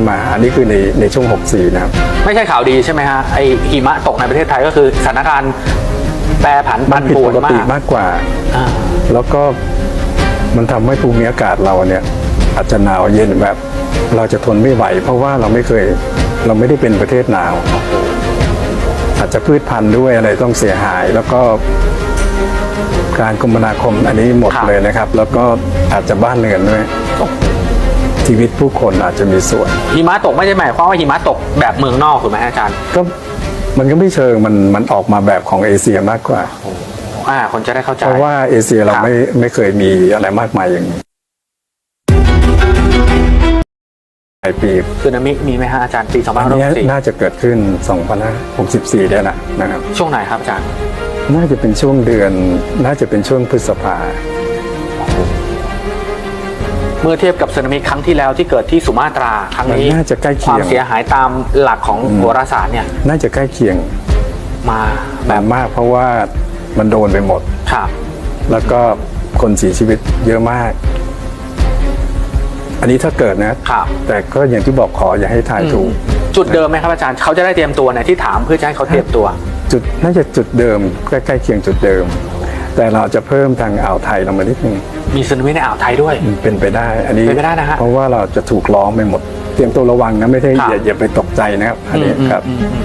นมา อันนี้คือในในช่วง 64 นะครับ ไม่ใช่ข่าวดีใช่ไหมฮะไอหิมะตกในประเทศไทยก็คือสถานการณ์แปรผันมัปั่นนผิดป่วปนกมาติกมากกว่า อ่า แล้วก็มันทำให้ภูมิอากาศเราเนี่ยอาจจะหนาวเย็นแบบ เราจะทนไม่ไหว เพราะว่าเราไม่เคยเราไม่ได้เป็นประเทศหนาว อาจจะพืชพันธุ์ด้วยอะไรต้องเสียหาย แล้วก็การคมนาคมอันนี้หมดเลยนะครับ แล้วก็อาจจะบ้านเรือนด้วย ชีวิตผู้คนอาจจะมีส่วน หิมะตกไม่ใช่หมายความว่าหิมะตกแบบเมืองนอกถูกไหมฮะอาจารย์ก็มันก็ไม่เชิงมันมันออกมาแบบของเอเชียมากกว่า อ่า คนจะได้เข้าใจ เพราะว่าเอเชียเราครับไม่ไม่เคยมีอะไรมากมายอย่างนี้ปลายปีสึนามิมีไหมฮะอาจารย์ปีอันนี้2564น่าจะเกิดขึ้น 2564 ได้ละนะครับ ช่วงไหนครับอาจารย์ น่าจะเป็นช่วงเดือน น่าจะเป็นช่วงพฤษภา เมื่อเทียบกับสึนามิครั้งที่แล้วที่เกิดที่สุมาตราครั้งนี้มันน่าจะใกล้เคีควายมงเสียหายตามหลักของโหราศาสตร์เนี่ยน่าจะใกล้เคียงมาแบแบบบมากเพราะว่ามันโดนไปหมด ครับแล้วก็คนเสียชีวิตเยอะมาก อันนี้ถ้าเกิดนะ ครับ แต่ก็อย่างที่บอกขออย่าให้ทายถูก จุดเดิมไหมครับอาจารย์เขาจะได้เตรียมตัวเนี่ยที่ถามเพื่อจะให้เขาเตรียมตัว จุดน่าจะจุดเดิมใกล้ๆเคียงจุดเดิม แต่เราจะเพิ่มทางอ่าวไทยลงมานิดนึงมีสึนามิในอ่าวไทยด้วยมันเป็นไปได้ อันนี้เป็นไปได้นะฮะเพราะว่าเราจะถูกล้อมไปหมด เตรียมตัวระวังนะไม่ใช่ครับอย่าอย่าไปตกใจนะครับอันนี้ครับอืมอืมอืม